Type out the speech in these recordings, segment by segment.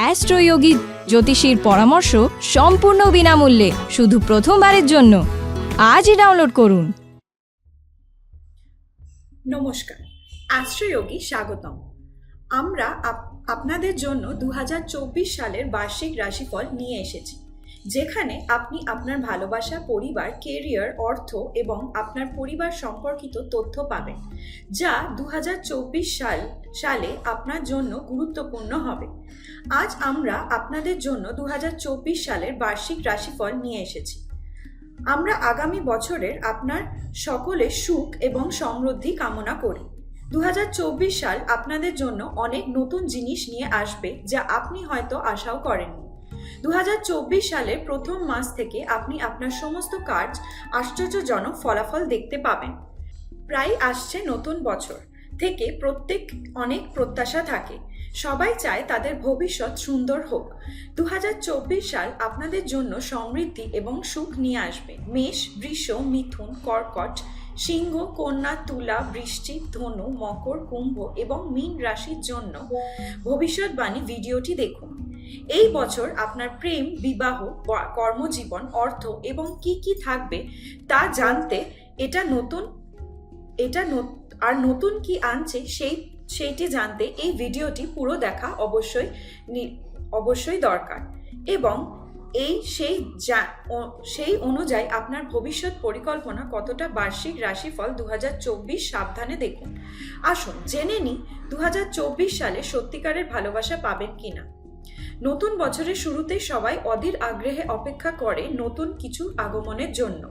অ্যাস্ট্রোয়োগী জ্যোতিষীর পরামর্শ সম্পূর্ণ বিনামূল্যে, শুধু প্রথমবারের জন্য। আজই ডাউনলোড করুন। নমস্কার, অ্যাস্ট্রোয়োগী স্বাগতম। আমরা আপ- আপনাদের জন্য দু হাজার চব্বিশ সালের বার্ষিক রাশিফল নিয়ে এসেছি। যেখানে আপনি আপনার ভালোবাসা, পরিবার কেরিয়ার অর্থ এবং আপনার পরিবার সম্পর্কিত তথ্য পাবেন, যা দু হাজার চব্বিশ সাল, সালে আপনার জন্য গুরুত্বপূর্ণ হবে। আজ আমরা আপনাদের জন্য দু হাজার চব্বিশ সালের বার্ষিক রাশিফল নিয়ে এসেছি। আমরা আগামী বছরের আপনার সকলে সুখ এবং সমৃদ্ধি কামনা করি। দু হাজার চব্বিশ সাল আপনাদের জন্য অনেক নতুন জিনিস নিয়ে আসবে যা আপনি হয়তো আশাও করেননি। দু হাজার চব্বিশ সালের প্রথম মাস থেকে আপনি আপনার সমস্ত কাজ আশ্চর্যজনক ফলাফল দেখতে পাবেন। প্রায় আসছে নতুন বছর থেকে প্রত্যেক অনেক প্রত্যাশা থাকে। সবাই চায় তাদের ভবিষ্যৎ সুন্দর হোক। দু হাজার চব্বিশ সাল আপনাদের জন্য সমৃদ্ধি এবং সুখ নিয়ে আসবে। মেষ, বৃষ, মিথুন, কর্কট, সিংহ, কন্যা, তুলা বৃশ্চিক ধনু, মকর, কুম্ভ এবং মীন রাশির জন্য ভবিষ্যৎবাণী ভিডিওটি দেখুন। এই বছর আপনার প্রেম, বিবাহ কর্মজীবন, অর্থ এবং কি কি থাকবে তা জানতে এটা নতুন, এটা আর নতুন কি আনছে সেই, সেইটি জানতে এই ভিডিওটি পুরো দেখা অবশ্যই নি- অবশ্যই দরকার। এবং এই সেই সেই অনুযায়ী আপনার ভবিষ্যৎ পরিকল্পনা কতটা বার্ষিক রাশিফল দু হাজার চব্বিশ সাবধানে দেখুন। আসুন, জেনে নিই দু সালে সত্যিকারের ভালোবাসা পাবেন কিনা। নতুন বছরের শুরুতেই সবাই অধীর আগ্রহে অপেক্ষা করে নতুন কিছু আগমনের জন্য।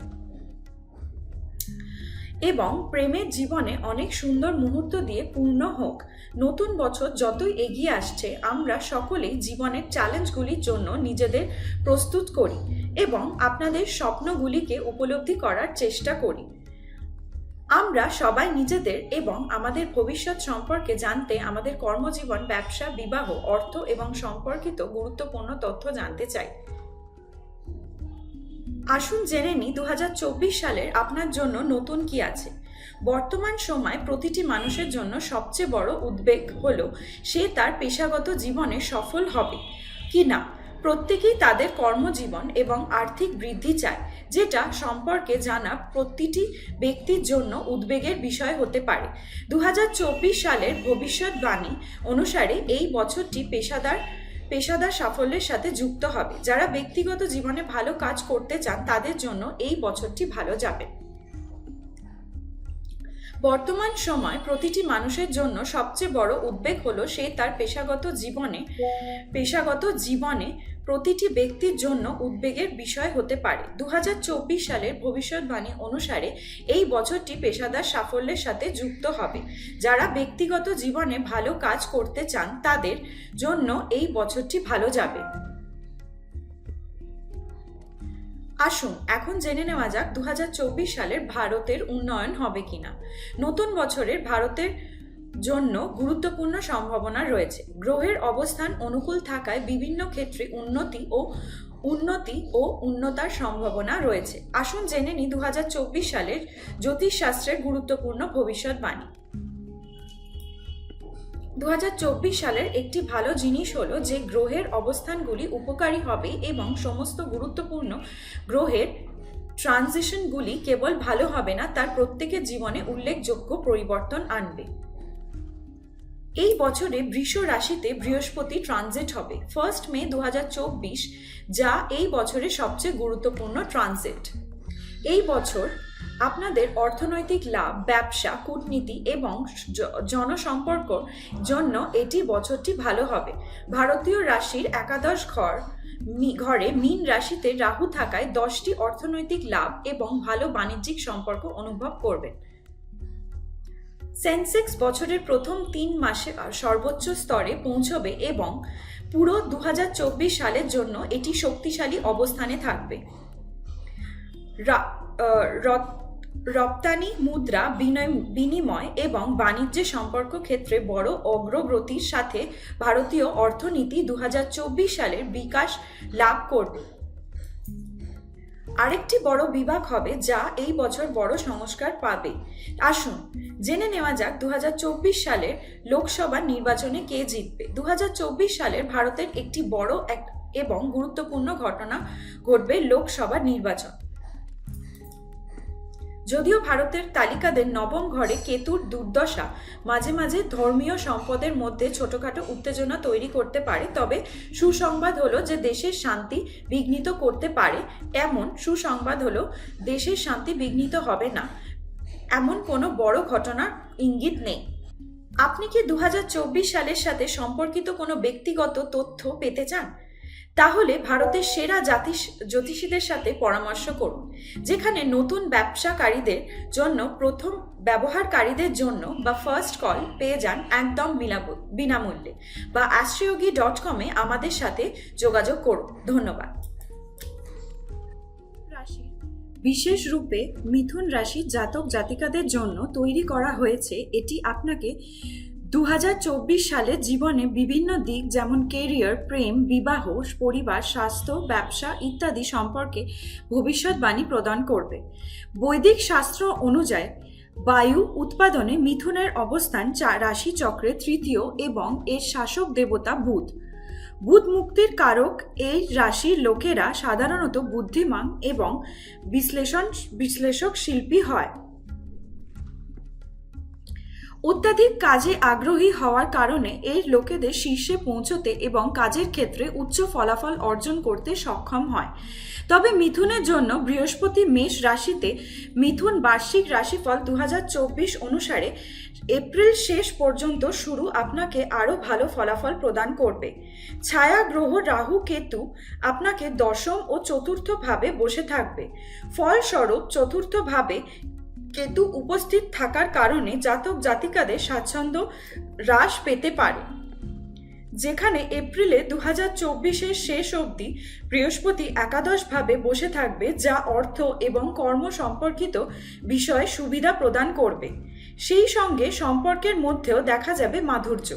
এবং প্রেমের জীবনে অনেক সুন্দর মুহূর্ত দিয়ে পূর্ণ হোক, নতুন বছর যতই এগিয়ে আসছে, আমরা সকলেই জীবনের চ্যালেঞ্জগুলির জন্য নিজেদের প্রস্তুত করি এবং আপনাদের স্বপ্নগুলিকে উপলব্ধি করার চেষ্টা করি। আমরা সবাই নিজেদের এবং আমাদের ভবিষ্যৎ সম্পর্কে জানতে আমাদের কর্মজীবন, ব্যবসা, বিবাহ, অর্থ এবং সম্পর্কিত গুরুত্বপূর্ণ তথ্য জানতে চাই। আসুন জেনে নিই দু সালের আপনার জন্য নতুন কি আছে। বর্তমান সময় প্রতিটি মানুষের জন্য সবচেয়ে বড় উদ্বেগ হলো, সে তার পেশাগত জীবনে সফল হবে কি না প্রত্যেকেই তাদের কর্মজীবন এবং আর্থিক বৃদ্ধি চায়। যেটা সম্পর্কে জানা প্রতিটি ব্যক্তির জন্য উদ্বেগের বিষয় হতে পারে। দু হাজার চব্বিশ সালের ভবিষ্যৎবাণী অনুসারে এই বছরটি পেশাদার পেশাদার সাফল্যের সাথে যুক্ত হবে। যারা ব্যক্তিগত জীবনে ভালো কাজ করতে চান, তাদের জন্য এই বছরটি ভালো যাবে। বর্তমান সময় প্রতিটি মানুষের জন্য সবচেয়ে বড় উদ্বেগ হলো সে তার পেশাগত জীবনে পেশাগত জীবনে প্রতিটি ব্যক্তির জন্য উদ্বেগের বিষয় হতে পারে। দু হাজার চব্বিশ সালের ভবিষ্যৎবাণী অনুসারে এই বছরটি পেশাদার সাফল্যের সাথে যুক্ত হবে। যারা ব্যক্তিগত জীবনে ভালো কাজ করতে চান, তাদের জন্য এই বছরটি ভালো যাবে। আসুন, এখন জেনে নেওয়া যাক দু সালের ভারতের উন্নয়ন হবে কিনা। নতুন বছরের ভারতের জন্য গুরুত্বপূর্ণ সম্ভাবনা রয়েছে। গ্রহের অবস্থান অনুকূল থাকায় বিভিন্ন ক্ষেত্রে উন্নতি ও উন্নতি ও উন্নতার সম্ভাবনা রয়েছে। আসুন জেনে নিই দু সালের জ্যোতিষশাস্ত্রের গুরুত্বপূর্ণ ভবিষ্যৎবাণী। দু হাজার চব্বিশ সালের একটি ভালো জিনিস হলো যে গ্রহের অবস্থানগুলি উপকারী হবে এবং সমস্ত গুরুত্বপূর্ণ গ্রহের ট্রানজিশনগুলি কেবল ভালো হবে না, তার প্রত্যেকের জীবনে উল্লেখযোগ্য পরিবর্তন আনবে। এই বছরে বৃষ রাশিতে বৃহস্পতি ট্রানজিট হবে। ফার্স্ট মে দু হাজার চব্বিশ, যা এই বছরের সবচেয়ে গুরুত্বপূর্ণ ট্রানজিট এই বছর আপনাদের অর্থনৈতিক লাভ, ব্যবসা, কূটনীতি এবং জনসম্পর্ক জন্য এটি বছরটি ভালো হবে। ভারতীয় রাশির একাদশ ঘর ঘরে মীন রাশিতে রাহু থাকায় দশটি অর্থনৈতিক লাভ এবং ভালো বাণিজ্যিক সম্পর্ক অনুভব করবেন। সেন্সেক্স বছরের প্রথম তিন মাসে সর্বোচ্চ স্তরে পৌঁছবে এবং পুরো দু হাজার চব্বিশ সালের জন্য এটি শক্তিশালী অবস্থানে থাকবে। রপ্তানি, মুদ্রা বিনিময় এবং বাণিজ্য সম্পর্ক ক্ষেত্রে বড় অগ্রগতির সাথে ভারতীয় অর্থনীতি দু হাজার চব্বিশ সালের বিকাশ লাভ করবে। আরেকটি বড় বিভাগ হবে যা এই বছর বড় সংস্কার পাবে। আসুন, জেনে নেওয়া যাক দু হাজার চব্বিশ সালের লোকসভা নির্বাচনে কে জিতবে। দু হাজার চব্বিশ সালের ভারতের একটি বড় এবং গুরুত্বপূর্ণ ঘটনা ঘটবে লোকসভা নির্বাচন। যদিও ভারতের তালিকাদের নবম ঘরে কেতুর দুর্দশা, মাঝে মাঝে ধর্মীয় সম্পদের মধ্যে ছোটখাটো উত্তেজনা তৈরি করতে পারে, তবে সুসংবাদ হলো যে দেশের শান্তি বিঘ্নিত করতে পারে, এমন সুসংবাদ হলো দেশের শান্তি বিঘ্নিত হবে না। এমন কোনো বড় ঘটনার ইঙ্গিত নেই। আপনি কি দু হাজার চব্বিশ সালের সাথে সম্পর্কিত কোনো ব্যক্তিগত তথ্য পেতে চান? তাহলে ভারতের সেরা জাতিস জ্যোতিষীদের সাথে পরামর্শ করুন যেখানে নতুন ব্যবসাকারীদের জন্য প্রথম ব্যবহারকারীদের জন্য বা ফার্স্ট কল পেয়ে যান একদম বিনামূ- বিনামূল্যে বা অ্যাস্ট্রিয়োগি ডট কমে আমাদের সাথে যোগাযোগ করুন। ধন্যবাদ। বিশেষ রূপে মিথুন রাশির জাতক জাতিকাদের জন্য তৈরি করা হয়েছে এটি আপনাকে দু হাজার চব্বিশ সালে জীবনে বিভিন্ন দিক যেমন কেরিয়ার প্রেম, বিবাহ, পরিবার, স্বাস্থ্য, ব্যবসা ইত্যাদি সম্পর্কে ভবিষ্যৎবাণী প্রদান করবে। বৈদিক শাস্ত্র অনুযায়ী, বায়ু উৎপাদনে মিথুনের অবস্থান রাশি চক্রে তৃতীয় এবং এর শাসক দেবতা বুধ। বুধ মুক্তির কারক এই রাশির লোকেরা সাধারণত বুদ্ধিমান এবং বিশ্লেষণ বিশ্লেষক শিল্পী হয়। অত্যাধিক কাজে আগ্রহী হওয়ার কারণে এই লোকেদের শীর্ষে পৌঁছতে এবং কাজের ক্ষেত্রে উচ্চ ফলাফল অর্জন করতে সক্ষম হয়। তবে মিথুনের জন্য বৃহস্পতি মেষ রাশিতে মিথুন বার্ষিক রাশিফল দু হাজার চব্বিশ অনুসারে এপ্রিল শেষ পর্যন্ত শুরু আপনাকে আরও ভালো ফলাফল প্রদান করবে। ছায়া গ্রহ রাহু কেতু আপনাকে দশম ও চতুর্থ ভাবে বসে থাকবে। ফলস্বরূপ চতুর্থ ভাবে কেতু উপস্থিত থাকার কারণে জাতক জাতিকাদের স্বাচ্ছন্দ্য হ্রাস পেতে পারে। যেখানে এপ্রিলে দু হাজার চব্বিশের শেষ অবধি বৃহস্পতি একাদশভাবে বসে থাকবে, যা অর্থ এবং কর্ম সম্পর্কিত বিষয়ে সুবিধা প্রদান করবে। সেই সঙ্গে সম্পর্কের মধ্যেও দেখা যাবে মাধুর্য।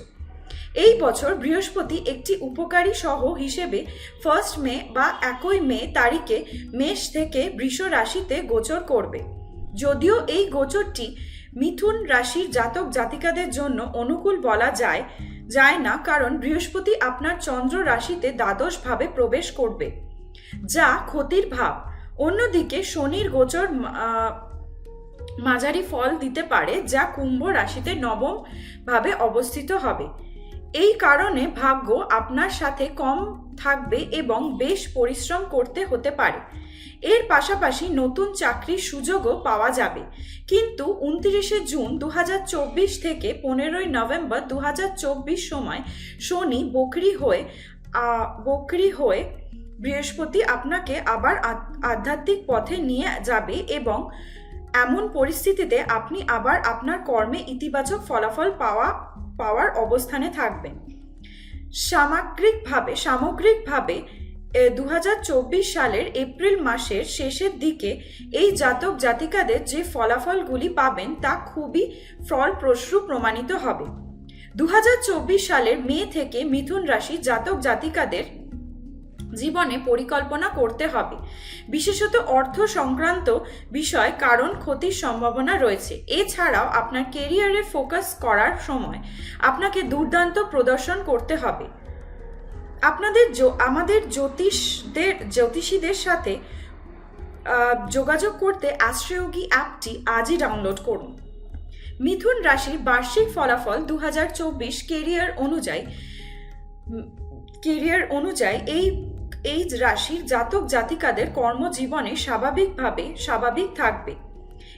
এই বছর বৃহস্পতি একটি উপকারী সহ হিসেবে ফার্স্ট মে বা একই মে তারিখে মেষ থেকে বৃষ রাশিতে গোচর করবে। যদিও এই গোচরটি মিথুন রাশির জাতক জাতিকাদের জন্য অনুকূল বলা যায় যায় না কারণ বৃহস্পতি আপনার চন্দ্র রাশিতে দ্বাদশ ভাবে প্রবেশ করবে, যা ক্ষতির ভাব। অন্যদিকে শনির গোচর মাঝারি ফল দিতে পারে, যা কুম্ভ রাশিতে নবম ভাবে অবস্থিত হবে। এই কারণে ভাগ্য আপনার সাথে কম থাকবে এবং বেশ পরিশ্রম করতে হতে পারে। এর পাশাপাশি নতুন চাকরির সুযোগও পাওয়া যাবে। কিন্তু উনত্রিশে জুন দু হাজার চব্বিশ থেকে পনেরোই নভেম্বর দু হাজার চব্বিশ সময় শনি বকরি হয়ে বকরি হয়ে বৃহস্পতি আপনাকে আবার আধ- আধ্যাত্মিক পথে নিয়ে যাবে এবং এমন পরিস্থিতিতে আপনি আবার আপনার কর্মে ইতিবাচক ফলাফল পাওয়া পাওয়ার অবস্থানে থাকবেন। সামগ্রিকভাবে সামগ্রিকভাবে দু হাজার চব্বিশ সালের এপ্রিল মাসের শেষের দিকে এই জাতক জাতিকাদের যে ফলাফলগুলি পাবেন তা খুবই ফলপ্রসূ প্রমাণিত হবে। দু হাজার চব্বিশ সালের মে থেকে মিথুন রাশি জাতক জাতিকাদের জীবনে পরিকল্পনা করতে হবে। বিশেষত অর্থ সংক্রান্ত বিষয় কারণ ক্ষতির সম্ভাবনা রয়েছে। এছাড়াও আপনার কেরিয়ারে ফোকাস করার সময় আপনাকে দুর্দান্ত প্রদর্শন করতে হবে। আপনাদের আমাদের জ্যোতিষদের, জ্যোতিষীদের সাথে যোগাযোগ করতে অ্যাস্ট্রোয়োগী অ্যাপটি আজই ডাউনলোড করুন। মিথুন রাশির বার্ষিক ফলাফল দু হাজার চব্বিশ কেরিয়ার অনুযায়ী কেরিয়ার অনুযায়ী এই এই রাশির জাতক জাতিকাদের কর্মজীবনে স্বাভাবিকভাবে স্বাভাবিক থাকবে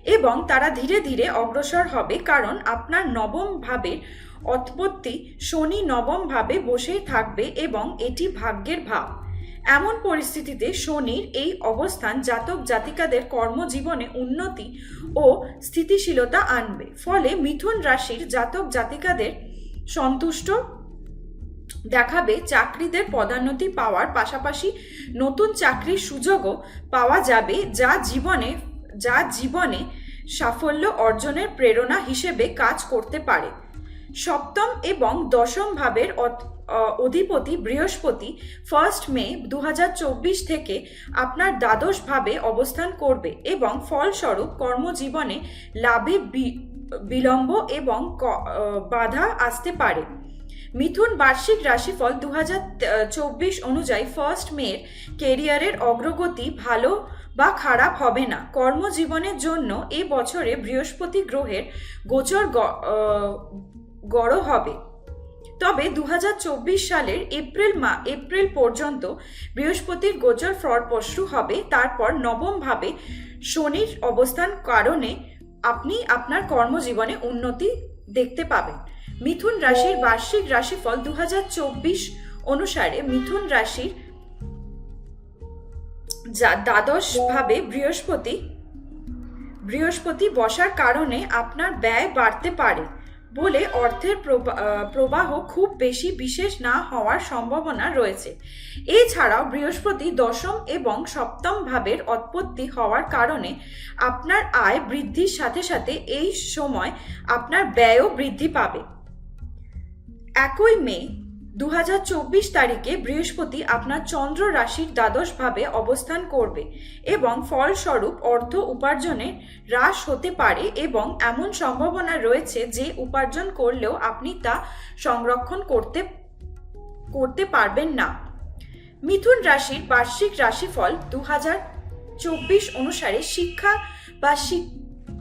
এবং তারা ধীরে ধীরে অগ্রসর হবে কারণ আপনার নবম ভাবের অৎপত্তি শনি নবম ভাবে বসেই থাকবে এবং এটি ভাগ্যের ভাব। এমন পরিস্থিতিতে শনির এই অবস্থান জাতক জাতিকাদের কর্মজীবনে উন্নতি ও স্থিতিশীলতা আনবে। ফলে মিথুন রাশির জাতক জাতিকাদের সন্তুষ্ট দেখাবে চাকরিদের পদোন্নতি পাওয়ার পাশাপাশি নতুন চাকরির সুযোগও পাওয়া যাবে যা জীবনে যা জীবনে সাফল্য অর্জনের প্রেরণা হিসেবে কাজ করতে পারে। সপ্তম এবং দশম ভাবের অধিপতি বৃহস্পতি ফার্স্ট মে দু হাজার চব্বিশ থেকে আপনার দ্বাদশ ভাবে অবস্থান করবে এবং ফলস্বরূপ কর্মজীবনে লাভে বিলম্ব এবং বাধা আসতে পারে। মিথুন বার্ষিক রাশিফল দু চব্বিশ অনুযায়ী ফার্স্ট মের কেরিয়ারের অগ্রগতি ভালো বা খারাপ হবে না। কর্মজীবনের জন্য এ বছরে বৃহস্পতি গ্রহের গোচর গড় হবে। তবে দু হাজার চব্বিশ সালের এপ্রিল মা এপ্রিল পর্যন্ত বৃহস্পতির গোচর ফলপ্রসূ হবে। তারপর নবম ভাবে শনির অবস্থান কারণে আপনি আপনার কর্মজীবনে উন্নতি দেখতে পাবেন। মিথুন রাশির বার্ষিক রাশিফল দু হাজার চব্বিশ অনুসারে মিথুন রাশির দ্বাদশ ভাবে বৃহস্পতি বৃহস্পতি বসার কারণে আপনার ব্যয় বাড়তে পারে বলে অর্থের প্রবা- প্রবাহ খুব বেশি বিশেষ না হওয়ার সম্ভাবনা রয়েছে। এছাড়াও বৃহস্পতি দশম এবং সপ্তম ভাবের উৎপত্তি হওয়ার কারণে আপনার আয় বৃদ্ধির সাথে সাথে এই সময় আপনার ব্যয়ও বৃদ্ধি পাবে। একই মে দু হাজার চব্বিশ তারিখে বৃহস্পতি আপনার চন্দ্র রাশির দ্বাদশ ভাবে অবস্থান করবে এবং ফলস্বরূপ অর্থ উপার্জনে হ্রাস হতে পারে এবং এমন সম্ভাবনা রয়েছে যে উপার্জন করলেও আপনি তা সংরক্ষণ করতে করতে পারবেন না। মিথুন রাশির বার্ষিক রাশিফল দু চব্বিশ অনুসারে শিক্ষা বা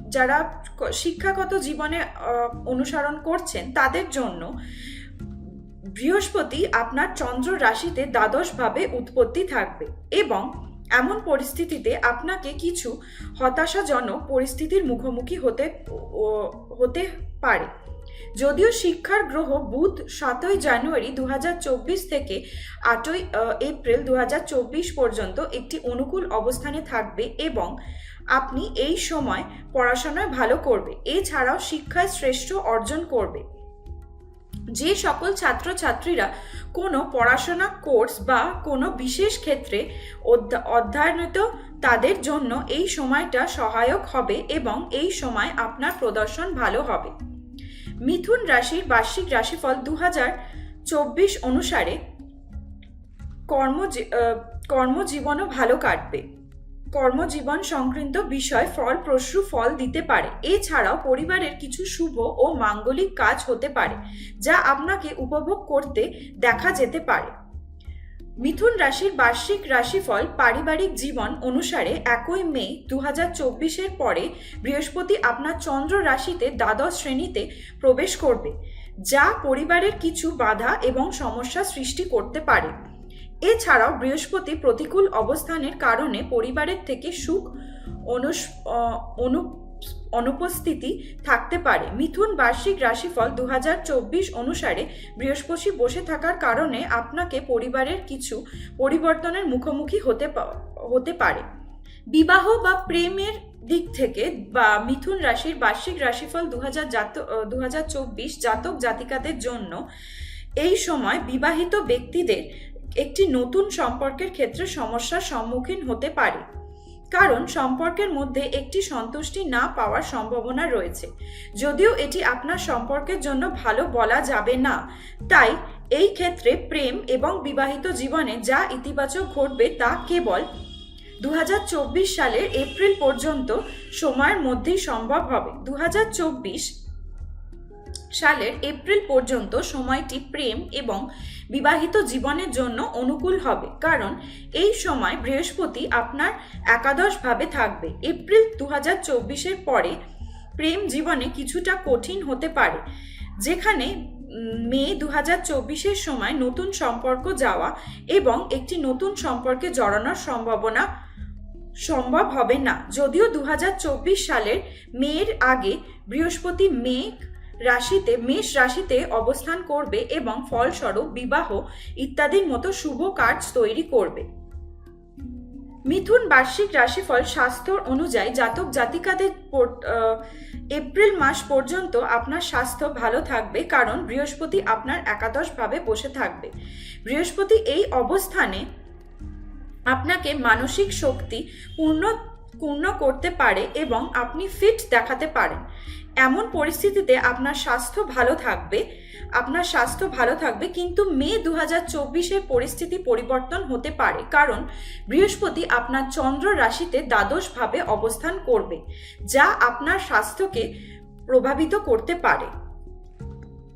যারা শিক্ষাগত জীবনে অনুসরণ করছেন তাদের জন্য বৃহস্পতি আপনার চন্দ্র রাশিতে দ্বাদশভাবে উৎপত্তি থাকবে এবং এমন পরিস্থিতিতে আপনাকে কিছু হতাশাজনক পরিস্থিতির মুখোমুখি হতে হতে পারে। যদিও শিক্ষার গ্রহ বুধ সাতই জানুয়ারি দু হাজার চব্বিশ থেকে আটই এপ্রিল দু হাজার চব্বিশ পর্যন্ত একটি অনুকূল অবস্থানে থাকবে এবং আপনি এই সময় পড়াশোনায় ভালো করবে। এছাড়াও শিক্ষায় শ্রেষ্ঠ অর্জন করবে। যে সকল ছাত্রছাত্রীরা কোনো পড়াশোনা কোর্স বা কোনো বিশেষ ক্ষেত্রে অধ্যা- অধ্যয়নরত, তাদের জন্য এই সময়টা সহায়ক হবে এবং এই সময় আপনার প্রদর্শন ভালো হবে। মিথুন রাশির বার্ষিক রাশিফল দু চব্বিশ অনুসারে কর্ম কর্মজীবনও ভালো কাটবে। কর্মজীবন সংক্রান্ত বিষয় ফলপ্রসূ ফল দিতে পারে। এছাড়াও পরিবারের কিছু শুভ ও মাঙ্গলিক কাজ হতে পারে, যা আপনাকে উপভোগ করতে দেখা যেতে পারে। মিথুন রাশির বার্ষিক রাশিফল পারিবারিক জীবন অনুসারে একই মে দু চব্বিশের পরে বৃহস্পতি আপনার চন্দ্র রাশিতে দ্বাদশ শ্রেণীতে প্রবেশ করবে, যা পরিবারের কিছু বাধা এবং সমস্যা সৃষ্টি করতে পারে। এছাড়াও বৃহস্পতি প্রতিকূল অবস্থানের কারণে পরিবারের থেকে সুখ অনুস অনু অনুপস্থিতি থাকতে পারে। মিথুন বার্ষিক রাশিফল দু হাজার চব্বিশ অনুসারে বৃহস্পতি বসে থাকার কারণে আপনাকে পরিবারের কিছু পরিবর্তনের মুখোমুখি হতে হতে পারে। বিবাহ বা প্রেমের দিক থেকে বা মিথুন রাশির বার্ষিক রাশিফল দু হাজার জাতক জাতিকাদের জন্য এই সময় বিবাহিত ব্যক্তিদের একটি নতুন সম্পর্কের ক্ষেত্রে সমস্যার সম্মুখীন হতে পারে। কারণ সম্পর্কের মধ্যে একটি সন্তুষ্টি না পাওয়ার সম্ভাবনা রয়েছে। যদিও এটি আপনার সম্পর্কের জন্য ভালো বলা যাবে না, তাই এই ক্ষেত্রে প্রেম এবং বিবাহিত জীবনে যা ইতিবাচক ঘটবে তা কেবল দু হাজার চব্বিশ সালের এপ্রিল পর্যন্ত সময়ের মধ্যেই সম্ভব হবে। দু হাজার চব্বিশ সালের এপ্রিল পর্যন্ত সময়টি প্রেম এবং বিবাহিত জীবনের জন্য অনুকূল হবে। কারণ এই সময় বৃহস্পতি আপনার একাদশভাবে থাকবে। এপ্রিল দু চব্বিশের পরে প্রেম জীবনে কিছুটা কঠিন হতে পারে, যেখানে মে দু হাজার চব্বিশের সময় নতুন সম্পর্ক যাওয়া এবং একটি নতুন সম্পর্কে জড়ানোর সম্ভাবনা সম্ভব হবে না। যদিও দু হাজার চব্বিশ সালের মেয়ের আগে বৃহস্পতি মেঘ রাশিতে, মেষ রাশিতে অবস্থান করবে এবং ফলস্বরূপ বিবাহ ইত্যাদির মতো শুভ কাজ তৈরি করবে। মিথুন বার্ষিক রাশিফল স্বাস্থ্য অনুযায়ী জাতক জাতিকাদের এপ্রিল মাস পর্যন্ত আপনার স্বাস্থ্য ভালো থাকবে কারণ বৃহস্পতি আপনার একাদশ ভাবে বসে থাকবে। বৃহস্পতি এই অবস্থানে আপনাকে মানসিক শক্তি পূর্ণ পূর্ণ করতে পারে এবং আপনি ফিট দেখাতে পারেন। এমন পরিস্থিতিতে আপনার স্বাস্থ্য ভালো থাকবে, আপনার স্বাস্থ্য ভালো থাকবে, কিন্তু মে দু হাজার চব্বিশের পরিস্থিতি পরিবর্তন হতে পারে। কারণ বৃহস্পতি আপনার চন্দ্র রাশিতে দ্বাদশভাবে অবস্থান করবে, যা আপনার স্বাস্থ্যকে প্রভাবিত করতে পারে।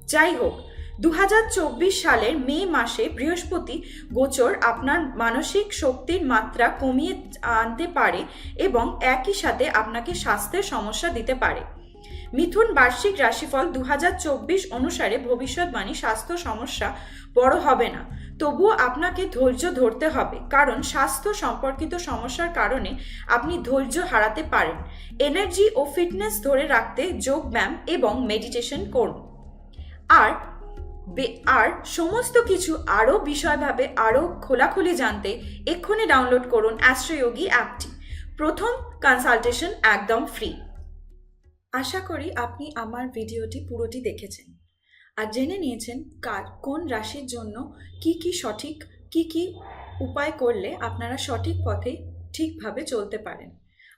যাই হোক দু হাজার চব্বিশ সালের মে মাসে বৃহস্পতি গোচর আপনার মানসিক শক্তির মাত্রা কমিয়ে আনতে পারে এবং একই সাথে আপনাকে স্বাস্থ্যের সমস্যা দিতে পারে। মিথুন বার্ষিক রাশিফল দু হাজার চব্বিশ অনুসারে ভবিষ্যৎবাণী স্বাস্থ্য সমস্যা বড় হবে না। তবুও আপনাকে ধৈর্য ধরতে হবে, কারণ স্বাস্থ্য সম্পর্কিত সমস্যার কারণে আপনি ধৈর্য হারাতে পারেন। এনার্জি ও ফিটনেস ধরে রাখতে যোগ ব্যায়াম এবং মেডিটেশন করুন। আর আর সমস্ত কিছু আরও বিষয়ভাবে আরও খোলাখুলি জানতে এক্ষুনি ডাউনলোড করুন অ্যাস্ট্রোয়োগী অ্যাপটি। প্রথম কনসালটেশন একদম ফ্রি। আশা করি আপনি আমার ভিডিওটি পুরোটি দেখেছেন। আর জেনে নিয়েছেন কার, কোন রাশির জন্য কি কি সঠিক, কি কি উপায় করলে আপনারা সঠিক পথে ঠিকভাবে চলতে পারেন।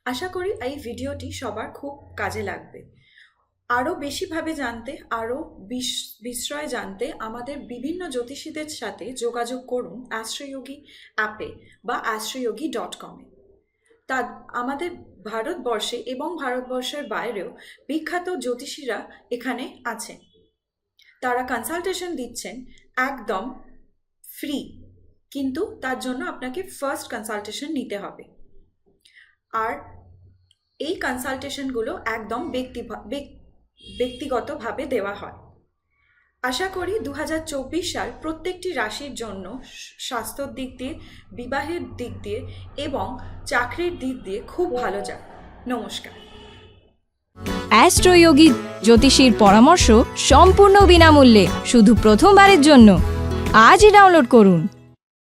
আশা করি এই ভিডিওটি সবার খুব কাজে লাগবে। আরও বেশিভাবে জানতে, আরও বিস্ময় জানতে আমাদের বিভিন্ন জ্যোতিষীদের সাথে যোগাযোগ করুন অ্যাস্ট্রোয়োগী অ্যাপে বা অ্যাস্ট্রোয়োগী ডট কমে। তা আমাদের ভারতবর্ষে এবং ভারতবর্ষের বাইরেও বিখ্যাত জ্যোতিষীরা এখানে আছেন। তারা কনসালটেশন দিচ্ছেন একদম ফ্রি কিন্তু তার জন্য আপনাকে ফার্স্ট কনসালটেশন নিতে হবে। আর এই কনসালটেশনগুলো একদম ব্যক্তি ব্যক্তিগতভাবে দেওয়া হয়। আশা করি দু হাজার চব্বিশ সাল প্রত্যেকটি রাশির জন্য স্বাস্থ্যর দিক দিয়ে, বিবাহের দিক দিয়ে এবং চাকরির দিক দিয়ে খুব ভালো যাক। নমস্কার। অ্যাস্ট্রোয়োগী জ্যোতিষীর পরামর্শ সম্পূর্ণ বিনামূল্যে, শুধু প্রথমবারের জন্য। আজই ডাউনলোড করুন।